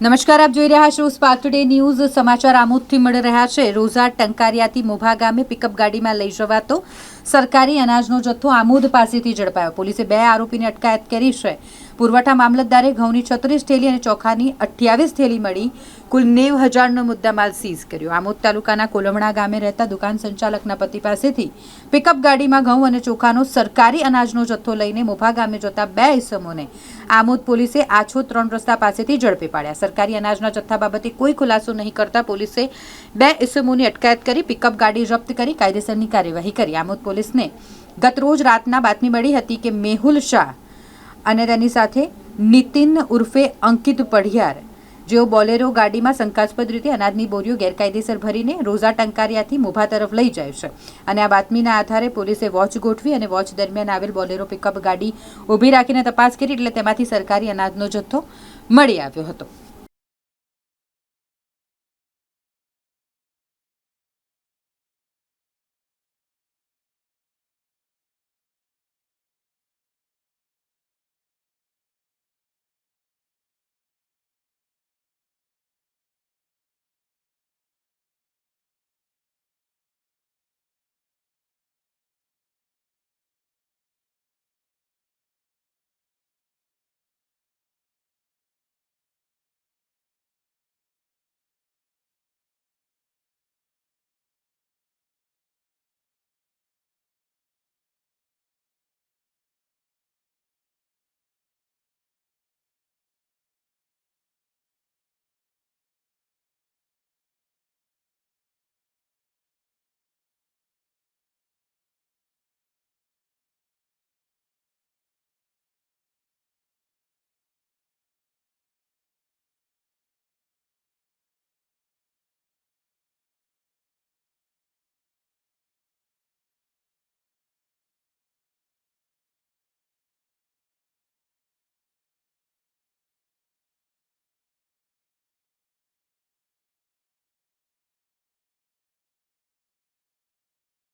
નમસ્કાર, આપ જોઈ રહ્યા છો સ્પાર્ક ટુડે ન્યૂઝ સમાચાર આમોદથી મળી રહ્યા છે. રોઝા ટંકારિયાથી મોભા ગામે પિકઅપ ગાડીમાં લઈ જવાતો સરકારી અનાજનો જથ્થો આમોદ પાસેથી ઝડપાયો. પોલીસે બે આરોપીની અટકાયત કરી છે. પુરવઠા મામલતદારે ઘઉંની છત્રીસ થેલી અને ચોખાની અઠ્યાવીસ થેલી મળી કુલ નેવ હજારનો મુદ્દામાલ સીઝ કર્યો. આમોદ તાલુકાના કોલમણા ગામે રહેતા દુકાન સંચાલકના પતિ પાસેથી પિકઅપ ગાડીમાં ઘઉં અને ચોખાનો સરકારી અનાજનો જથ્થો લઈને મોભા ગામે જતા બે ઇસમોને આમોદ પોલીસે આછો ત્રણ રસ્તા પાસેથી ઝડપી પાડ્યા. સરકારી અનાજના જથ્થા બાબતે કોઈ ખુલાસો નહીં કરતા પોલીસે બે ઇસમોની અટકાયત કરી પિકઅપ ગાડી જપ્ત કરી કાયદેસરની કાર્યવાહી કરી. આમોદ પોલીસને ગત રોજ રાતના બાતમી મળી હતી કે મેહુલ શાહ અને તેની સાથે નીતિન ઉર્ફે અંકિત પઢિયાર, જેઓ બોલેરો ગાડીમાં શંકાસ્પદ રીતે અનાજની બોરીઓ ગેરકાયદેસર ભરીને રોઝા ટંકારિયાથી મોભા તરફ લઈ જાય છે. અને આ બાતમીના આધારે પોલીસે વોચ ગોઠવી અને વોચ દરમિયાન આવેલ બોલેરો પિકઅપ ગાડી ઊભી રાખીને તપાસ કરી, એટલે તેમાંથી સરકારી અનાજનો જથ્થો મળી આવ્યો હતો.